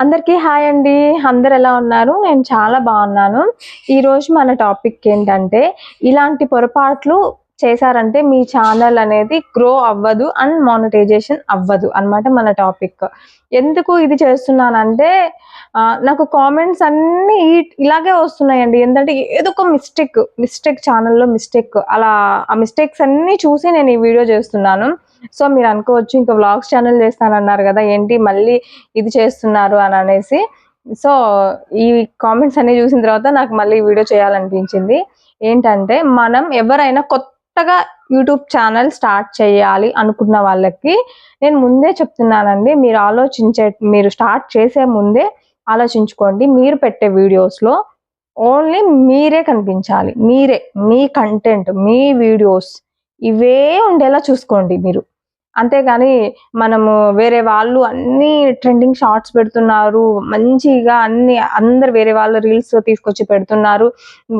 అందరికీ హాయ్ అండి. అందరు ఎలా ఉన్నారు? నేను చాలా బాగున్నాను. ఈరోజు మన టాపిక్ ఏంటంటే ఇలాంటి పొరపాట్లు చేశారంటే మీ ఛానల్ అనేది గ్రో అవ్వదు అండ్ మానిటైజేషన్ అవ్వదు అన్నమాట మన టాపిక్. ఎందుకు ఇది చేస్తున్నానంటే నాకు కామెంట్స్ అన్నీ ఈ- ఇలాగే వస్తున్నాయండి. ఏంటంటే ఏదో ఒక మిస్టేక్ మిస్టేక్ ఛానల్లో మిస్టేక్. అలా ఆ మిస్టేక్స్ అన్నీ చూసి నేను ఈ వీడియో చేస్తున్నాను. సో మీరు అనుకోవచ్చు ఇంకా వ్లాగ్స్ ఛానల్ చేస్తానన్నారు కదా ఏంటి మళ్ళీ ఇది చేస్తున్నారు అని అనేసి. సో ఈ కామెంట్స్ అన్ని చూసిన తర్వాత నాకు మళ్ళీ వీడియో చేయాలనిపించింది. ఏంటంటే మనం ఎవరైనా కొత్తగా యూట్యూబ్ ఛానల్ స్టార్ట్ చేయాలి అనుకున్న వాళ్ళకి నేను ముందే చెప్తున్నానండి మీరు ఆలోచించే మీరు స్టార్ట్ చేసే ముందే ఆలోచించుకోండి. మీరు పెట్టే వీడియోస్లో ఓన్లీ మీరే కనిపించాలి. మీరే మీ కంటెంట్ మీ వీడియోస్ ఇవే ఉండేలా చూసుకోండి మీరు. అంతేగాని మనము వేరే వాళ్ళు అన్ని ట్రెండింగ్ షార్ట్స్ పెడుతున్నారు. మంచిగా అన్ని అందరు వేరే వాళ్ళ రీల్స్ తీసుకొచ్చి పెడుతున్నారు.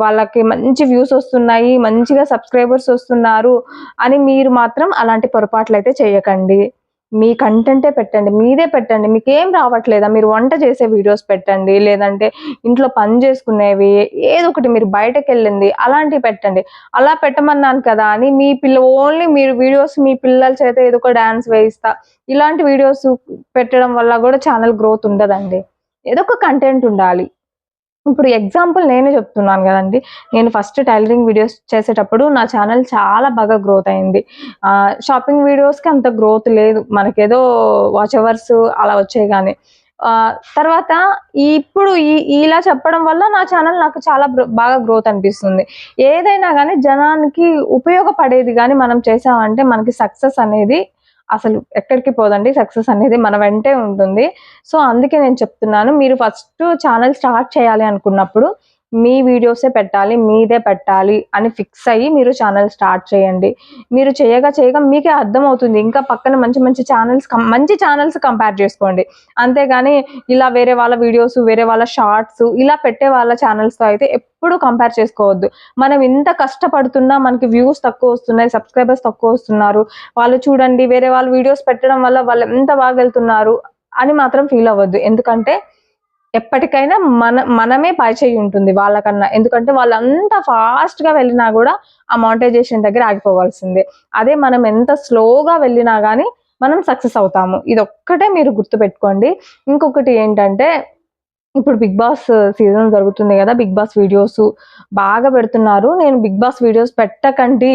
వాళ్ళకి మంచి వ్యూస్ వస్తున్నాయి మంచిగా సబ్స్క్రైబర్స్ వస్తున్నారు అని మీరు మాత్రం అలాంటి పొరపాట్లు అయితే చేయకండి. మీ కంటెంటే పెట్టండి మీదే పెట్టండి. మీకు ఏం రావట్లేదా? మీరు వంట చేసే వీడియోస్ పెట్టండి లేదంటే ఇంట్లో పని చేసుకునేవి ఏదో ఒకటి మీరు బయటకు వెళ్ళింది అలాంటివి పెట్టండి. అలా పెట్టమన్నాను కదా అని మీ పిల్ల ఓన్లీ మీరు వీడియోస్ మీ పిల్లల చేత ఏదో ఒక డాన్స్ వేయిస్తా. ఇలాంటి వీడియోస్ పెట్టడం వల్ల కూడా ఛానల్ గ్రోత్ ఉండదండి. ఏదో ఒక కంటెంట్ ఉండాలి. ఇప్పుడు ఎగ్జాంపుల్ నేనే చెప్తున్నాను కదండి. నేను ఫస్ట్ టైలరింగ్ వీడియోస్ చేసేటప్పుడు నా ఛానల్ చాలా బాగా గ్రోత్ అయింది. షాపింగ్ వీడియోస్కి అంత గ్రోత్ లేదు. మనకేదో వాచ్ అవర్స్ అలా వచ్చాయి కానీ. తర్వాత ఇప్పుడు ఈ ఇలా చెప్పడం వల్ల నా ఛానల్ నాకు చాలా బాగా గ్రోత్ అనిపిస్తుంది. ఏదైనా కానీ జనానికి ఉపయోగపడేది కానీ మనం చేసామంటే మనకి సక్సెస్ అనేది అసలు ఎక్కడికి పోదండి సక్సెస్ అనేది మన వెంటే ఉంటుంది. సో అందుకే నేను చెప్తున్నాను మీరు ఫస్ట్ ఛానల్ స్టార్ట్ చేయాలి అనుకున్నప్పుడు మీ వీడియోసే పెట్టాలి మీదే పెట్టాలి అని ఫిక్స్ అయ్యి మీరు ఛానల్ స్టార్ట్ చేయండి. మీరు చేయగా చేయగా మీకే అర్థమవుతుంది. ఇంకా పక్కన మంచి మంచి ఛానల్స్ మంచి ఛానల్స్ కంపేర్ చేసుకోండి. అంతేగాని ఇలా వేరే వాళ్ళ వీడియోస్ వేరే వాళ్ళ షార్ట్స్ ఇలా పెట్టే వాళ్ళ ఛానల్స్తో అయితే ఎప్పుడు కంపేర్ చేసుకోవద్దు. మనం ఇంత కష్టపడుతున్నా మనకి వ్యూస్ తక్కువ వస్తున్నాయి సబ్స్క్రైబర్స్ తక్కువ వస్తున్నారు. వాళ్ళు చూడండి వేరే వాళ్ళు వీడియోస్ పెట్టడం వల్ల వాళ్ళు ఎంత బాగా వెళ్తున్నారు అని మాత్రం ఫీల్ అవ్వద్దు. ఎందుకంటే ఎప్పటికైనా మన మనమే పైచేయి ఉంటుంది వాళ్ళకన్నా. ఎందుకంటే వాళ్ళంతా ఫాస్ట్గా వెళ్ళినా కూడా ఆ మానిటైజేషన్ దగ్గర ఆగిపోవాల్సిందే. అదే మనం ఎంత స్లోగా వెళ్ళినా కానీ మనం సక్సెస్ అవుతాము. ఇది ఒక్కటే మీరు గుర్తుపెట్టుకోండి. ఇంకొకటి ఏంటంటే ఇప్పుడు బిగ్ బాస్ uh, సీజన్ జరుగుతుంది కదా బిగ్ బాస్ వీడియోస్ బాగా పెడుతున్నారు. నేను బిగ్ బాస్ వీడియోస్ పెట్టకండి.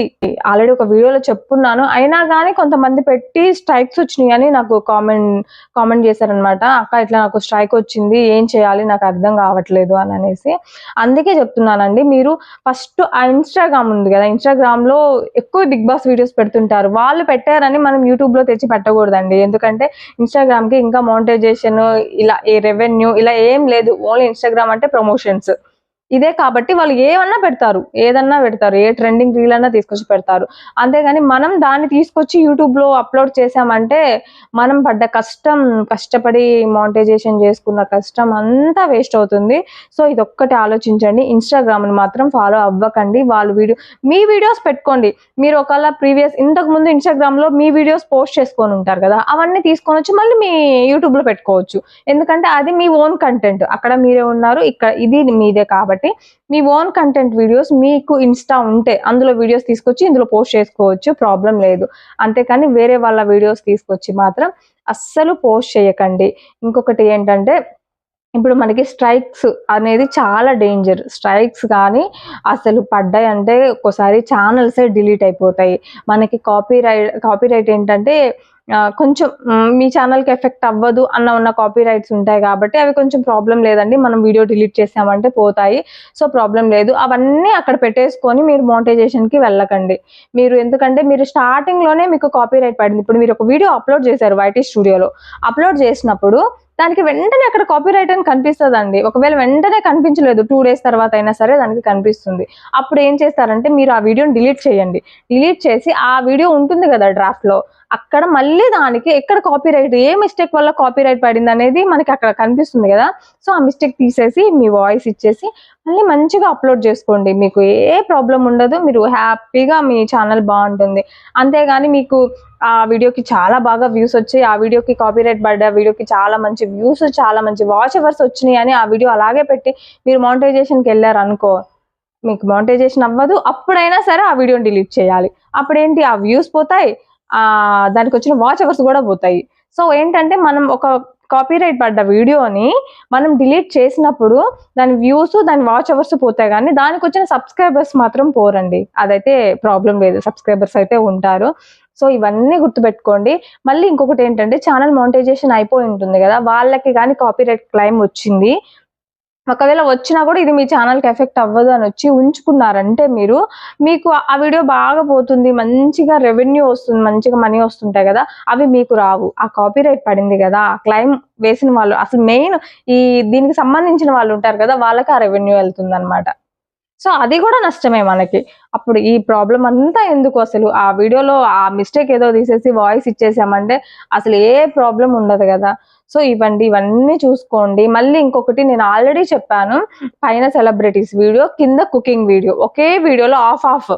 ఆల్రెడీ ఒక వీడియోలో చెప్పున్నాను. అయినా కానీ కొంతమంది పెట్టి స్ట్రైక్స్ వచ్చినాయి అని నాకు కామెంట్ కామెంట్ చేశారనమాట అక్క ఇట్లా నాకు స్ట్రైక్ వచ్చింది. ఏం చేయాలి? నాకు అర్థం కావట్లేదు అని అనేసి. అందుకే చెప్తున్నానండి. మీరు ఫస్ట్ ఆ ఇన్స్టాగ్రామ్ ఉంది కదా ఇన్స్టాగ్రామ్లో ఎక్కువ బిగ్ బాస్ వీడియోస్ పెడుతుంటారు. వాళ్ళు పెట్టారని మనం యూట్యూబ్లో తెచ్చి పెట్టకూడదండి. ఎందుకంటే ఇన్స్టాగ్రామ్కి ఇంకా మోనిటైజేషన్ ఇలా ఏ రెవెన్యూ ఇలా ఏం లేదు. ఓన్లీ ఇన్స్టాగ్రామ్ అంటే ప్రమోషన్స్ ఇదే కాబట్టి వాళ్ళు ఏమన్నా పెడతారు ఏదన్నా పెడతారు ఏ ట్రెండింగ్ రీల్ అన్నా తీసుకొచ్చి పెడతారు. అంతేగాని మనం దాన్ని తీసుకొచ్చి యూట్యూబ్లో అప్లోడ్ చేసామంటే మనం పడ్డ కష్టం కష్టపడి మానిటైజేషన్ చేసుకున్న కష్టం అంతా వేస్ట్ అవుతుంది. సో ఇది ఒక్కటి ఆలోచించండి ఇన్స్టాగ్రామ్ని మాత్రం ఫాలో అవ్వకండి. వాళ్ళు వీడియో మీ వీడియోస్ పెట్టుకోండి. మీరు ఒకవేళ ప్రీవియస్ ఇంతకు ముందు ఇన్స్టాగ్రామ్లో మీ వీడియోస్ పోస్ట్ చేసుకొని ఉంటారు కదా అవన్నీ తీసుకొని వచ్చి మళ్ళీ మీ యూట్యూబ్లో పెట్టుకోవచ్చు. ఎందుకంటే అది మీ ఓన్ కంటెంట్ అక్కడ మీరే ఉన్నారు ఇక్కడ ఇది మీదే కాబట్టి. మీ ఓన్ కంటెంట్ వీడియోస్ మీకు ఇన్స్టా ఉంటే అందులో వీడియోస్ తీసుకొచ్చి ఇందులో పోస్ట్ చేసుకోవచ్చు ప్రాబ్లం లేదు. అంతేకాని వేరే వాళ్ళ వీడియోస్ తీసుకొచ్చి మాత్రం అస్సలు పోస్ట్ చేయకండి. ఇంకొకటి ఏంటంటే ఇప్పుడు మనకి స్ట్రైక్స్ అనేది చాలా డేంజర్ స్ట్రైక్స్ కానీ అసలు పడ్డాయి అంటే ఒక్కోసారి ఛానల్సే డిలీట్ అయిపోతాయి. మనకి కాపీ రైట్ కాపీ రైట్ ఏంటంటే కొంచెం మీ ఛానల్కి ఎఫెక్ట్ అవ్వదు అన్న ఉన్న కాపీ రైట్స్ ఉంటాయి కాబట్టి అవి కొంచెం ప్రాబ్లం లేదండి. మనం వీడియో డిలీట్ చేసామంటే పోతాయి. సో ప్రాబ్లం లేదు. అవన్నీ అక్కడ పెట్టేసుకొని మీరు మోనిటైజేషన్కి వెళ్ళకండి. మీరు ఎందుకంటే మీరు స్టార్టింగ్లోనే మీకు కాపీ రైట్ పడింది. ఇప్పుడు మీరు ఒక వీడియో అప్లోడ్ చేశారు వైటీ స్టూడియోలో అప్లోడ్ చేసినప్పుడు దానికి వెంటనే అక్కడ కాపీ రైట్ అని కనిపిస్తుంది అండి ఒకవేళ వెంటనే కనిపించలేదు టూ డేస్ తర్వాత అయినా సరే దానికి కనిపిస్తుంది. అప్పుడు ఏం చేస్తారంటే మీరు ఆ వీడియోని డిలీట్ చేయండి. డిలీట్ చేసి ఆ వీడియో ఉంటుంది కదా డ్రాఫ్ట్లో అక్కడ మళ్ళీ దానికి ఎక్కడ కాపీ రైట్ ఏ మిస్టేక్ వల్ల కాపీ రైట్ పడింది అనేది మనకి అక్కడ కనిపిస్తుంది కదా. సో ఆ మిస్టేక్ తీసేసి మీ వాయిస్ ఇచ్చేసి మళ్ళీ మంచిగా అప్లోడ్ చేసుకోండి. మీకు ఏ ప్రాబ్లం ఉండదు మీరు హ్యాపీగా మీ ఛానల్ బాగుంటుంది. అంతేగాని మీకు ఆ వీడియోకి చాలా బాగా వ్యూస్ వచ్చి ఆ వీడియోకి కాపీ రైట్ పడ్డ వీడియోకి చాలా మంచి వ్యూస్ చాలా మంచి వాచ్ అవర్స్ వచ్చినాయి అని ఆ వీడియో అలాగే పెట్టి మీరు మానిటైజేషన్కి వెళ్ళారు అనుకో మీకు మానిటైజేషన్ అవ్వదు. అప్పుడైనా సరే ఆ వీడియోని డిలీట్ చేయాలి. అప్పుడేంటి? ఆ వ్యూస్ పోతాయి. ఆ దానికి వచ్చిన వాచ్ అవర్స్ కూడా పోతాయి. సో ఏంటంటే మనం ఒక కాపీరైట్ పడ్డ వీడియోని మనం డిలీట్ చేసినప్పుడు దాని వ్యూస్ దాని వాచ్ అవర్స్ పోతాయి కానీ దానికి వచ్చిన సబ్స్క్రైబర్స్ మాత్రం పోరండి. అదైతే ప్రాబ్లం లేదు. సబ్స్క్రైబర్స్ అయితే ఉంటారు. సో ఇవన్నీ గుర్తుపెట్టుకోండి. మళ్ళీ ఇంకొకటి ఏంటంటే ఛానల్ మానిటైజేషన్ అయిపోయి ఉంటుంది కదా వాళ్ళకి కానీ కాపీరైట్ క్లైమ్ వచ్చింది. ఒకవేళ వచ్చినా కూడా ఇది మీ ఛానల్కి ఎఫెక్ట్ అవ్వదు అని వచ్చి ఉంచుకున్నారంటే మీరు మీకు ఆ వీడియో బాగా పోతుంది మంచిగా రెవెన్యూ వస్తుంది మంచిగా మనీ వస్తుంటాయి కదా అవి మీకు రావు. ఆ కాపీ రైట్ పడింది కదా ఆ క్లైమ్ వేసిన వాళ్ళు అసలు మెయిన్ ఈ దీనికి సంబంధించిన వాళ్ళు ఉంటారు కదా వాళ్ళకి ఆ రెవెన్యూ వెళ్తుంది అనమాట సో అది కూడా నష్టమే మనకి. అప్పుడు ఈ ప్రాబ్లం అంతా ఎందుకు అసలు? ఆ వీడియోలో ఆ మిస్టేక్ ఏదో తీసేసి వాయిస్ ఇచ్చేసామంటే అసలు ఏ ప్రాబ్లం ఉండదు కదా. సో ఇవ్వండి ఇవన్నీ చూసుకోండి. మళ్ళీ ఇంకొకటి నేను ఆల్రెడీ చెప్పాను పైన సెలబ్రిటీస్ వీడియో కింద కుకింగ్ వీడియో. ఒకే వీడియోలో ఆఫ్ ఆఫ్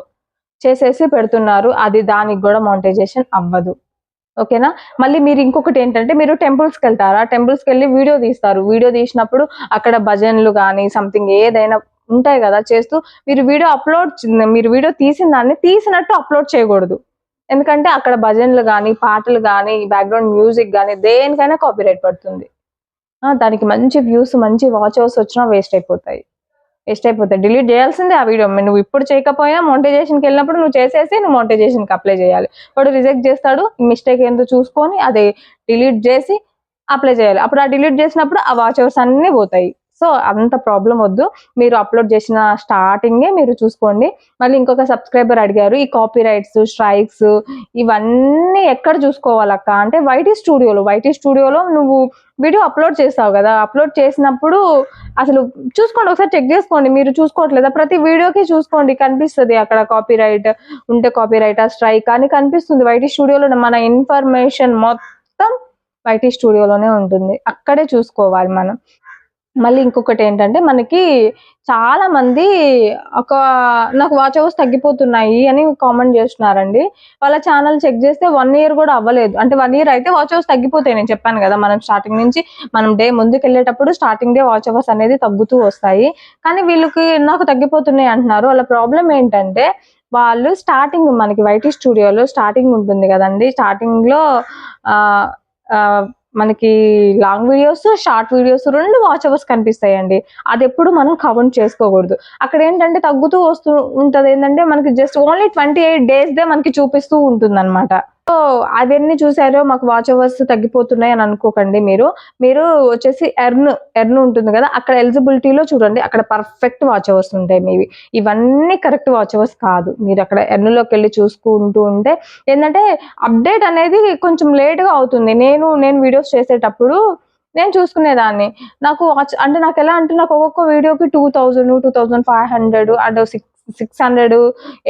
చేసేసి పెడుతున్నారు. అది దానికి కూడా మానిటైజేషన్ అవ్వదు. ఓకేనా? మళ్ళీ మీరు ఇంకొకటి ఏంటంటే మీరు టెంపుల్స్కి వెళ్తారా? టెంపుల్స్కి వెళ్ళి వీడియో తీస్తారు. వీడియో తీసినప్పుడు అక్కడ భజనలు కానీ సంథింగ్ ఏదైనా ఉంటాయి కదా చేస్తూ మీరు వీడియో అప్లోడ్ మీరు వీడియో తీసిన దాన్ని తీసినట్టు అప్లోడ్ చేయకూడదు. ఎందుకంటే అక్కడ భజనలు కానీ పాటలు కానీ బ్యాక్గ్రౌండ్ మ్యూజిక్ కానీ దేనికైనా కాపీరైట్ పడుతుంది. ఆ, దానికి మంచి వ్యూస్ మంచి వాచ్ అవర్స్ వచ్చినా వేస్ట్ అయిపోతాయి. వేస్ట్ అయిపోతాయి. డిలీట్ చేయాల్సిందే ఆ వీడియో నువ్వు ఇప్పుడు చేయకపోయినా మోనిటైజేషన్కి వెళ్ళినప్పుడు నువ్వు చేసేసి నువ్వు మోనిటైజేషన్కి అప్లై చేయాలి. వాడు రిజెక్ట్ చేస్తాడు మిస్టేక్ ఏందో చూసుకొని అది డిలీట్ చేసి అప్లై చేయాలి. అప్పుడు ఆ డిలీట్ చేసినప్పుడు ఆ వాచ్ అవర్స్ అన్నీ పోతాయి. సో అంత ప్రాబ్లం వద్దు. మీరు అప్లోడ్ చేసిన స్టార్టింగే మీరు చూసుకోండి. మళ్ళీ ఇంకొక సబ్స్క్రైబర్ అడిగారు ఈ కాపీ రైట్స్ స్ట్రైక్స్ ఇవన్నీ ఎక్కడ చూసుకోవాలక్క? అంటే వైటీ స్టూడియోలో వైటీ స్టూడియోలో నువ్వు వీడియో అప్లోడ్ చేస్తావు కదా అప్లోడ్ చేసినప్పుడు అసలు చూసుకోండి ఒకసారి చెక్ చేసుకోండి. మీరు చూసుకోవట్లేదా? ప్రతి వీడియోకి చూసుకోండి కనిపిస్తుంది అక్కడ కాపీ రైట్ ఉంటే కాపీ రైట్ స్ట్రైక్ అని కనిపిస్తుంది. వైటీ స్టూడియోలో మన ఇన్ఫర్మేషన్ మొత్తం వైటీ స్టూడియోలోనే ఉంటుంది. అక్కడే చూసుకోవాలి మనం. మళ్ళీ ఇంకొకటి ఏంటంటే మనకి చాలా మంది ఒక నాకు వాచ్ అవర్స్ తగ్గిపోతున్నాయి అని కామెంట్ చేస్తున్నారండి. వాళ్ళ ఛానల్ చెక్ చేస్తే వన్ ఇయర్ కూడా అవ్వలేదు. అంటే వన్ ఇయర్ అయితే వాచ్ అవర్స్ తగ్గిపోతాయి. నేను చెప్పాను కదా మనం స్టార్టింగ్ నుంచి మనం డే ముందుకు వెళ్ళేటప్పుడు స్టార్టింగ్ డే వాచ్ అవర్స్ అనేది తగ్గుతూ వస్తాయి. కానీ వీళ్ళకి నాకు తగ్గిపోతున్నాయి అంటున్నారు. వాళ్ళ ప్రాబ్లం ఏంటంటే వాళ్ళు స్టార్టింగ్ మనకి వైటీ స్టూడియోలో స్టార్టింగ్ ఉంటుంది కదండి. స్టార్టింగ్లో మనకి లాంగ్ వీడియోస్ షార్ట్ వీడియోస్ రెండు వాచ్ అవర్స్ కనిపిస్తాయండి. అది ఎప్పుడు మనం కౌంట్ చేసుకోకూడదు. అక్కడ ఏంటంటే తగ్గుతూ వస్తూ ఉంటది. ఏంటంటే మనకి just only twenty eight days they మనకి చూపిస్తూ ఉంటుంది అనమాట సో అవన్నీ చూసారో మాకు వాచ్ అవర్స్ తగ్గిపోతున్నాయి అని అనుకోకండి మీరు. మీరు వచ్చేసి ఎర్న్ ఎర్న్ ఉంటుంది కదా అక్కడ ఎలిజిబిలిటీలో చూడండి అక్కడ పర్ఫెక్ట్ వాచ్ అవర్స్ ఉంటాయి మీవి. ఇవన్నీ కరెక్ట్ వాచ్ అవర్స్ కాదు. మీరు అక్కడ ఎర్న్లోకి వెళ్ళి చూసుకుంటూ ఉంటే ఏంటంటే అప్డేట్ అనేది కొంచెం లేట్గా అవుతుంది. నేను నేను వీడియోస్ చేసేటప్పుడు నేను చూసుకునేదాన్ని. నాకు వాచ్ అంటే నాకు ఎలా అంటే నాకు ఒక్కొక్క వీడియోకి two thousand two thousand five hundred and six six hundred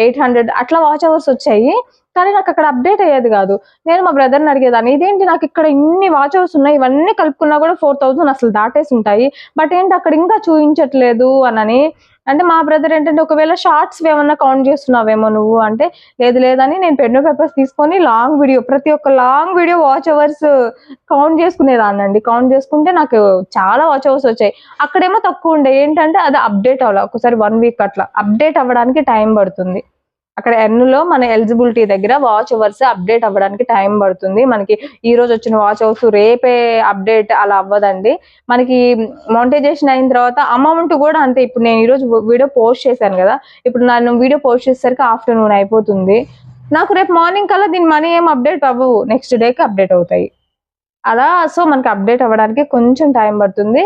eight hundred అట్లా వాచ్ అవర్స్ వచ్చాయి. కానీ నాకు అక్కడ అప్డేట్ అయ్యేది కాదు. నేను మా బ్రదర్ని అడిగేదాన్ని ఇదేంటి నాకు ఇక్కడ ఇన్ని వాచ్ అవర్స్ ఉన్నాయి ఇవన్నీ కలుపుకున్నా కూడా ఫోర్ థౌజండ్ అసలు దాటేసి ఉంటాయి. బట్ ఏంటి అక్కడ ఇంకా చూపించట్లేదు అనని అంటే మా బ్రదర్ ఏంటంటే ఒకవేళ షార్ట్స్ ఏమన్నా కౌంట్ చేస్తున్నావేమో నువ్వు అంటే లేదు లేదని నేను పెన్ పేపర్స్ తీసుకొని లాంగ్ వీడియో ప్రతి ఒక్క long video watch hours count చేసుకునేదాన్ని అండి. కౌంట్ చేసుకుంటే నాకు చాలా వాచ్ అవర్స్ వచ్చాయి. అక్కడేమో తక్కువ ఉండే. ఏంటంటే అది అప్డేట్ అవ్వాలి. ఒకసారి వన్ వీక్ అట్లా. అప్డేట్ అవ్వడానికి టైం పడుతుంది. అక్కడ ఎన్నులో మన ఎలిజిబిలిటీ దగ్గర వాచ్ అవర్స్ అప్డేట్ అవ్వడానికి టైం పడుతుంది. మనకి ఈ రోజు వచ్చిన వాచ్ అవర్స్ రేపే అప్డేట్ అలా అవ్వదండి. మనకి మోనిటైజేషన్ అయిన తర్వాత అమౌంట్ కూడా అంతే. ఇప్పుడు నేను ఈరోజు వీడియో పోస్ట్ చేశాను కదా. ఇప్పుడు నన్ను వీడియో పోస్ట్ చేసేసరికి ఆఫ్టర్నూన్ అయిపోతుంది. నాకు రేపు మార్నింగ్ కల్లా దీని మనీ ఏం అప్డేట్ అవ్వవు. నెక్స్ట్ డేకి అప్డేట్ అవుతాయి. అలా సో మనకి అప్డేట్ అవ్వడానికి కొంచెం టైం పడుతుంది.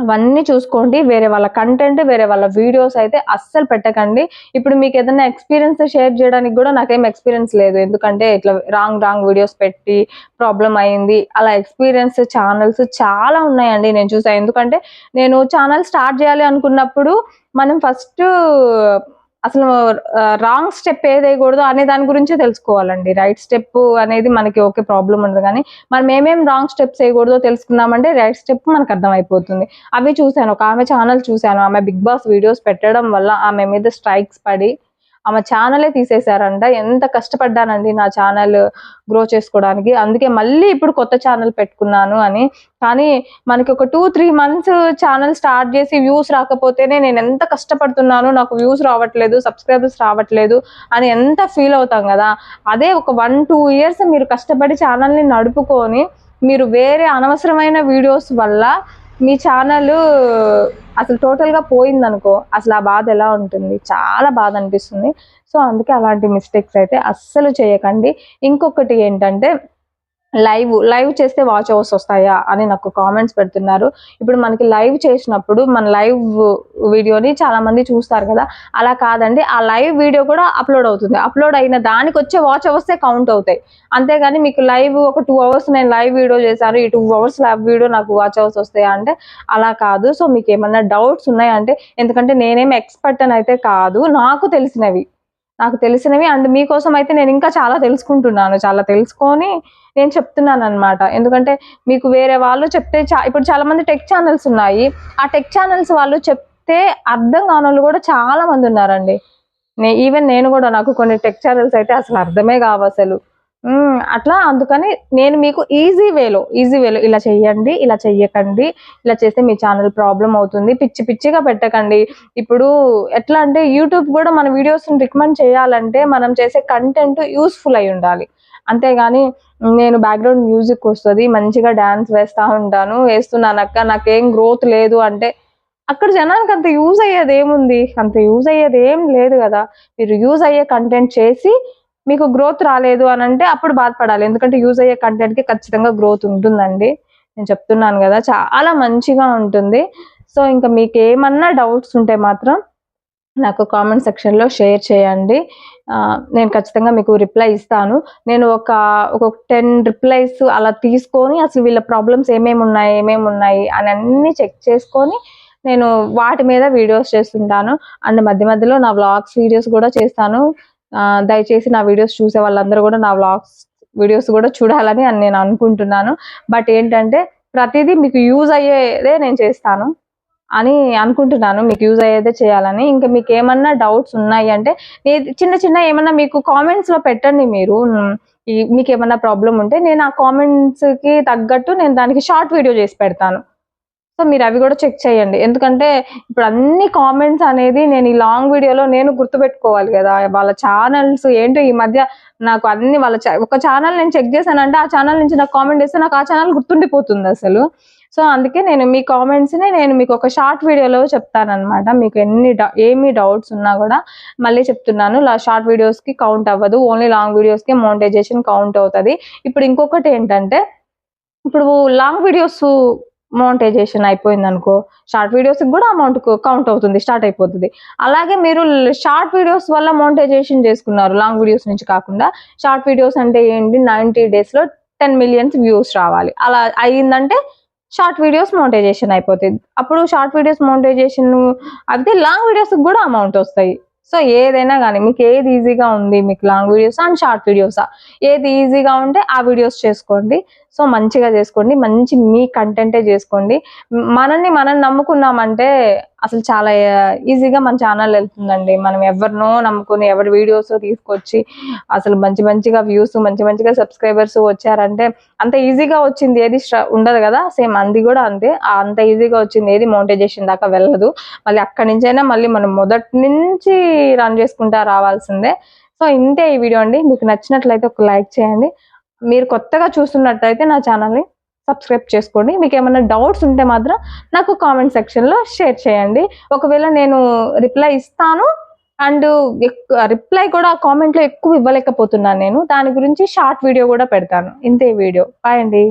అవన్నీ చూసుకోండి. వేరే వాళ్ళ కంటెంట్ వేరే వాళ్ళ వీడియోస్ అయితే అస్సలు పెట్టకండి. ఇప్పుడు మీకు ఏదైనా ఎక్స్పీరియన్స్ షేర్ చేయడానికి కూడా నాకేం ఎక్స్పీరియన్స్ లేదు. ఎందుకంటే ఇట్లా రాంగ్ రాంగ్ వీడియోస్ పెట్టి ప్రాబ్లం అయింది. అలా ఎక్స్పీరియన్స్ ఛానల్స్ చాలా ఉన్నాయండి నేను చూసాను ఎందుకంటే నేను ఛానల్ స్టార్ట్ చేయాలి అనుకున్నప్పుడు మనం ఫస్ట్ అసలు రాంగ్ స్టెప్ ఏదేయకూడదు అనే దాని గురించే తెలుసుకోవాలండి. రైట్ స్టెప్ అనేది మనకి ఓకే ప్రాబ్లం ఉండదు. కానీ మనం ఏమేమి రాంగ్ స్టెప్స్ వేయకూడదో తెలుసుకున్నామంటే రైట్ స్టెప్ మనకు అర్థమైపోతుంది. అవి చూశాను. ఒక ఆమె ఛానల్ చూశాను. ఆమె బిగ్ బాస్ వీడియోస్ పెట్టడం వల్ల ఆమె మీద స్ట్రైక్స్ పడి ఆమె ఛానలే తీసేశారంట. ఎంత కష్టపడ్డానండి నా ఛానల్ గ్రో చేసుకోవడానికి. అందుకే మళ్ళీ ఇప్పుడు కొత్త ఛానల్ పెట్టుకున్నాను అని. కానీ మనకి ఒక two three months channel start చేసి వ్యూస్ రాకపోతేనే నేను ఎంత కష్టపడుతున్నాను నాకు వ్యూస్ రావట్లేదు సబ్స్క్రైబర్స్ రావట్లేదు అని ఎంత ఫీల్ అవుతాం కదా. అదే ఒక వన్ టూ ఇయర్స్ మీరు కష్టపడి ఛానల్ని నడుపుకొని మీరు వేరే అనవసరమైన వీడియోస్ వల్ల మీ ఛానల్ అసలు టోటల్గా పోయిందనుకో అసలు ఆ బాధ ఎలా ఉంటుంది? చాలా బాధ అనిపిస్తుంది. సో అందుకే అలాంటి మిస్టేక్స్ అయితే అస్సలు చేయకండి. ఇంకొకటి ఏంటంటే లైవ్ లైవ్ చేస్తే వాచ్ అవర్స్ వస్తాయా అని నాకు కామెంట్స్ పెడుతున్నారు. ఇప్పుడు మనకి లైవ్ చేసినప్పుడు మన లైవ్ వీడియోని చాలా మంది చూస్తారు కదా. అలా కాదండి. ఆ లైవ్ వీడియో కూడా అప్లోడ్ అవుతుంది. అప్లోడ్ అయిన దానికి వచ్చే వాచ్ అవర్సే కౌంట్ అవుతాయి. అంతేగాని మీకు లైవ్ ఒక టూ అవర్స్ నేను లైవ్ వీడియో చేశాను. ఈ టూ అవర్స్ లైవ్ వీడియో నాకు వాచ్ అవర్స్ వస్తాయా అంటే అలా కాదు. సో మీకు ఏమన్నా డౌట్స్ ఉన్నాయంటే ఎందుకంటే నేనేం ఎక్స్పర్ట్ అని అయితే కాదు. నాకు తెలిసినవి. నాకు తెలిసినవి. అండ్ మీకోసం అయితే నేను ఇంకా చాలా తెలుసుకుంటున్నాను. చాలా తెలుసుకొని నేను చెప్తున్నాను అనమాట ఎందుకంటే మీకు వేరే వాళ్ళు చెప్తే చా ఇప్పుడు చాలా మంది టెక్ ఛానల్స్ ఉన్నాయి. ఆ టెక్ ఛానల్స్ వాళ్ళు చెప్తే అర్థం కాని వాళ్ళు కూడా చాలా మంది ఉన్నారండి. నే ఈవెన్ నేను కూడా నాకు కొన్ని టెక్ ఛానల్స్ అయితే అసలు అర్థమే కావు అసలు. అట్లా అందుకని నేను మీకు ఈజీ వేలో ఈజీ వేలో ఇలా చెయ్యండి ఇలా చెయ్యకండి ఇలా చేస్తే మీ ఛానల్ ప్రాబ్లం అవుతుంది. పిచ్చి పిచ్చిగా పెట్టకండి. ఇప్పుడు ఎట్లా అంటే యూట్యూబ్ కూడా మన వీడియోస్ని రికమెండ్ చేయాలంటే మనం చేసే కంటెంట్ యూస్ఫుల్ అయి ఉండాలి. అంతేగాని నేను బ్యాక్గ్రౌండ్ మ్యూజిక్ వస్తుంది మంచిగా డ్యాన్స్ వేస్తూ ఉంటాను వేస్తున్నాను అక్క నాకేం గ్రోత్ లేదు అంటే అక్కడ జనానికి అంత యూజ్ అయ్యేది ఏముంది? అంత యూజ్ అయ్యేది ఏం లేదు కదా. మీరు యూజ్ అయ్యే కంటెంట్ చేసి మీకు గ్రోత్ రాలేదు అని అంటే అప్పుడు బాధపడాలి. ఎందుకంటే యూజ్ అయ్యే కంటెంట్కి ఖచ్చితంగా గ్రోత్ ఉంటుందండి. నేను చెప్తున్నాను కదా చాలా మంచిగా ఉంటుంది. సో ఇంకా మీకు ఏమన్నా డౌట్స్ ఉంటే మాత్రం నాకు కామెంట్ సెక్షన్లో షేర్ చేయండి. నేను ఖచ్చితంగా మీకు రిప్లై ఇస్తాను. నేను ఒక ఒక టెన్ రిప్లైస్ అలా తీసుకొని అసలు వీళ్ళ ప్రాబ్లమ్స్ ఏమేమి ఉన్నాయి ఏమేమి ఉన్నాయి అని అన్ని చెక్ చేసుకొని నేను వాటి మీద వీడియోస్ చేస్తుంటాను. అండ్ మధ్య మధ్యలో నా వ్లాగ్స్ వీడియోస్ కూడా చేస్తాను. దయచేసి నా వీడియోస్ చూసే వాళ్ళందరూ కూడా నా వ్లాగ్స్ వీడియోస్ కూడా చూడాలని అని నేను అనుకుంటున్నాను. బట్ ఏంటంటే ప్రతిదీ మీకు యూజ్ అయ్యేదే నేను చేస్తాను అని అనుకుంటున్నాను. మీకు యూజ్ అయ్యేదే చేయాలని. ఇంకా మీకు ఏమన్నా డౌట్స్ ఉన్నాయి అంటే చిన్న చిన్న ఏమన్నా మీకు కామెంట్స్లో పెట్టండి మీరు. మీకు ఏమన్నా ప్రాబ్లం ఉంటే నేను ఆ కామెంట్స్కి తగ్గట్టు నేను దానికి షార్ట్ వీడియో చేసి పెడతాను. సో మీరు అవి కూడా చెక్ చేయండి. ఎందుకంటే ఇప్పుడు అన్ని కామెంట్స్ అనేది నేను ఈ లాంగ్ వీడియోలో నేను గుర్తుపెట్టుకోవాలి కదా. వాళ్ళ ఛానల్స్ ఏంటో ఈ మధ్య నాకు అన్ని వాళ్ళ ఒక ఛానల్ నేను చెక్ చేశానంటే ఆ ఛానల్ నుంచి నాకు కామెంట్ చేస్తే నాకు ఆ ఛానల్ గుర్తుండిపోతుంది అసలు. సో అందుకే నేను మీ కామెంట్స్ని నేను మీకు ఒక షార్ట్ వీడియోలో చెప్తానమాట మీకు ఎన్ని డౌ- ఏమి డౌట్స్ ఉన్నా కూడా మళ్ళీ చెప్తున్నాను. షార్ట్ వీడియోస్కి కౌంట్ అవ్వదు. ఓన్లీ లాంగ్ వీడియోస్కి మోనిటైజేషన్ కౌంట్ అవుతుంది. ఇప్పుడు ఇంకొకటి ఏంటంటే ఇప్పుడు లాంగ్ వీడియోస్ మోనిటైజేషన్ అయిపోయింది అనుకో షార్ట్ వీడియోస్ కూడా అమౌంట్ కౌంట్ అవుతుంది స్టార్ట్ అయిపోతుంది. అలాగే మీరు షార్ట్ వీడియోస్ వల్ల మోనిటైజేషన్ చేసుకున్నారు లాంగ్ వీడియోస్ నుంచి కాకుండా షార్ట్ వీడియోస్ అంటే ఏంటి నైంటీ డేస్లో టెన్ మిలియన్స్ వ్యూస్ రావాలి. అలా అయ్యిందంటే షార్ట్ వీడియోస్ మోనిటైజేషన్ అయిపోతుంది. అప్పుడు షార్ట్ వీడియోస్ మోనిటైజేషన్ అయితే లాంగ్ వీడియోస్ కూడా అమౌంట్ వస్తాయి. సో ఏదైనా కానీ మీకు ఏది ఈజీగా ఉంది మీకు లాంగ్ వీడియోస్ అండ్ షార్ట్ వీడియోసా ఏది ఈజీగా ఉంటే ఆ వీడియోస్ చేసుకోండి. సో మంచిగా చేసుకోండి మంచి మీ కంటెంటే చేసుకోండి. మనల్ని మనం నమ్ముకున్నామంటే అసలు చాలా ఈజీగా మన ఛానల్ వెళ్తుందండి. మనం ఎవరినో నమ్ముకుని ఎవరి వీడియోస్ తీసుకొచ్చి అసలు మంచి మంచిగా వ్యూస్ మంచి మంచిగా సబ్స్క్రైబర్స్ వచ్చారంటే అంత ఈజీగా వచ్చింది ఏది ఉండదు కదా? సేమ్ అంది కూడా అంతే. అంత ఈజీగా వచ్చింది ఏది మోనిటైజేషన్ దాకా వెళ్ళదు. మళ్ళీ అక్కడి నుంచైనా మళ్ళీ మనం మొదటి నుంచి రన్ చేసుకుంటా రావాల్సిందే. సో ఇంతే ఈ వీడియో అండి. మీకు నచ్చినట్లయితే ఒక లైక్ చేయండి. మీరు కొత్తగా చూస్తున్నట్టయితే నా ఛానల్ని సబ్స్క్రైబ్ చేసుకోండి. మీకు ఏమైనా డౌట్స్ ఉంటే మాత్రం నాకు కామెంట్ సెక్షన్లో షేర్ చేయండి. ఒకవేళ నేను రిప్లై ఇస్తాను అండ్ రిప్లై కూడా కామెంట్లో ఎక్కువ ఇవ్వలేకపోతున్నాను నేను. దాని గురించి షార్ట్ వీడియో కూడా పెడతాను. ఇంతే వీడియో. బాయ్ అండి.